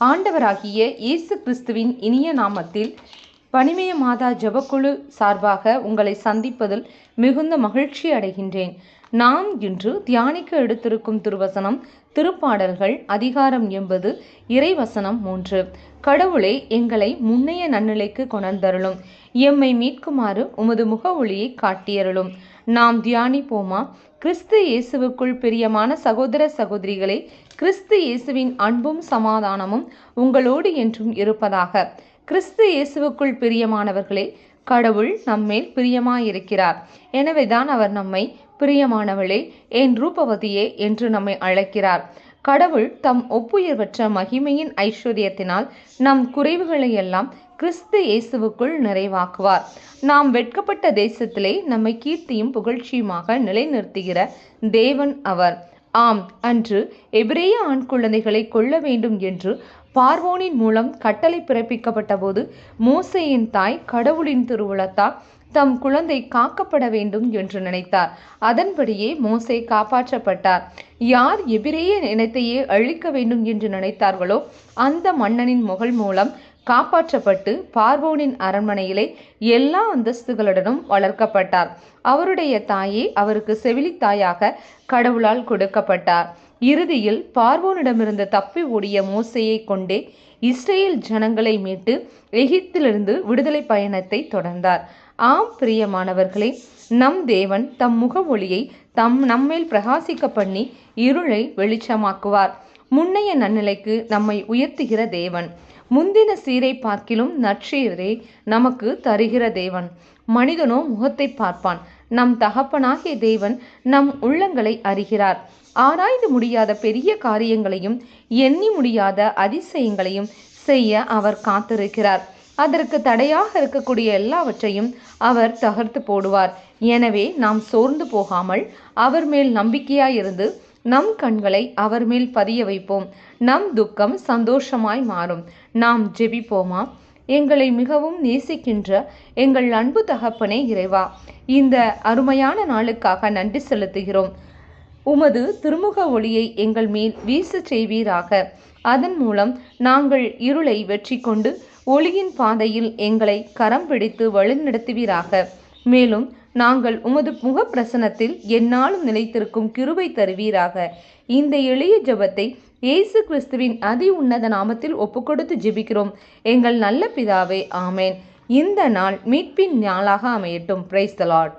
ஆண்டவராகிய இயேசு கிறிஸ்துவின் இனிய நாமத்தில் பனிமய மாதா ஜபக்குழு சார்பாக உங்களை சந்திப்பதில் மிகுந்த மகிழ்ச்சி அடைகின்றேன். நாம் இன்று தியானிக்க எடுத்திருக்கும் திருவசனம் திருப்பாடல்கள் அதிகாரம் என்பது இறைவசனம் மூன்று. கடவுளே எங்களை முன்னைய நன்னிலைக்கு கொணர்ந்தருளும். எம்மை மீட்குமாறு உமது முக ஒளியை காட்டியருளும். நாம் தியானிப்போமா? கிறிஸ்து இயேசுவுக்குள் பிரியமான சகோதர சகோதரிகளே கிறிஸ்து இயேசுவின் அன்பும் சமாதானமும் உங்களோடு என்றும் இருப்பதாக. கிறிஸ்து இயேசுவுக்குள் பிரியமானவர்களே கடவுள் நம்மேல் பிரியமாயிருக்கிறார். எனவேதான் அவர் நம்மை பிரியமானவளே என் ரூபவதியே என்று நம்மை அழைக்கிறார். கடவுள் தம் ஒப்புயர்வற்ற மகிமையின் ஐஸ்வர்யத்தினால் நம் குறைவுகளை எல்லாம் கிறிஸ்து இயேசுவுக்குள் நிறைவாக்குவார். நாம் வெட்கப்பட்ட தேசத்திலே நம்மை கீர்த்தியும் புகழ்ச்சியுமாக நிலைநிறுத்துகிற தேவன் அவர். ஆம் அன்று எபிரேய ஆண் குழந்தைகளை கொள்ள வேண்டும் என்று பார்வோனின் மூலம் கட்டளை பிறப்பிக்கப்பட்ட போது மோசையின் தாய் கடவுளின் திருவுளத்தால் தம் குழந்தை காக்கப்பட வேண்டும் என்று நினைத்தார். அதன்படியே மோசே காப்பாற்றப்பட்டார். யார் எபிரேய இனத்தையே அழிக்க வேண்டும் என்று நினைத்தார்களோ அந்த மன்னனின் முகல் மூலம் காப்பாற்றப்பட்டு பார்வோனின் அரண்மனையிலே எல்லா அந்தஸ்துகளுடனும் வளர்க்கப்பட்டார். அவருடைய தாயே அவருக்கு செவிலித்தாயாக கடவுளால் கொடுக்கப்பட்டார். இறுதியில் பார்வோனிடமிருந்து தப்பி ஓடிய மோசையை கொண்டே இஸ்ரேல் ஜனங்களை மீட்டு எகிப்திலிருந்து விடுதலை பயணத்தை தொடர்ந்தார். ஆம் பிரியமானவர்களே நம் தேவன் தம் முக ஒளியை தம் நம்மேல் பிரகாசிக்க பண்ணி இருளை வெளிச்சமாக்குவார். முன்னைய நன்னிலைக்கு நம்மை உயர்த்துகிற தேவன். முந்தின சீரை பார்க்கிலும் நற்சீரை நமக்கு தருகிற தேவன். மனிதனோ முகத்தை பார்ப்பான். நம் தகப்பனாகிய தேவன் நம் உள்ளங்களை அறிகிறார். ஆராய்ந்து முடியாத பெரிய காரியங்களையும் எண்ணி முடியாத அதிசயங்களையும் செய்ய அவர் காத்திருக்கிறார். அதற்கு தடையாக இருக்கக்கூடிய எல்லாவற்றையும் அவர் தகர்த்து போடுவார். எனவே நாம் சோர்ந்து போகாமல் அவர் மேல் நம்பிக்கையாயிருந்து நம் கண்களை அவர் மேல் பதிய வைப்போம். நம் துக்கம் சந்தோஷமாய் மாறும். நாம் ஜெபிப்போமா? எங்களை மிகவும் நேசிக்கின்ற எங்கள் அன்பு தகப்பனே இறைவா இந்த அருமையான நாளுக்காக நன்றி செலுத்துகிறோம். உமது திருமுக ஒளியை எங்கள் மேல் வீச செய்வீராக. அதன் மூலம் நாங்கள் இருளை வெற்றி கொண்டு ஒளியின் பாதையில் எங்களை கரம் பிடித்து வழிநடத்துவீராக. மேலும் நாங்கள் உமது முகப்பிரசனத்தில் என்னாலும் எந்நாளும் நிலைத்திருக்கும் கிருவை தருவீராக. இந்த எளிய ஜபத்தை இயேசு கிறிஸ்துவின் அதி உன்னத நாமத்தில் ஒப்புக்கொடுத்து ஜெபிக்கிறோம். எங்கள் நல்ல பிதாவே ஆமேன். இந்த நாள் மீட்பின் நாளாக அமையட்டும். Praise the lord.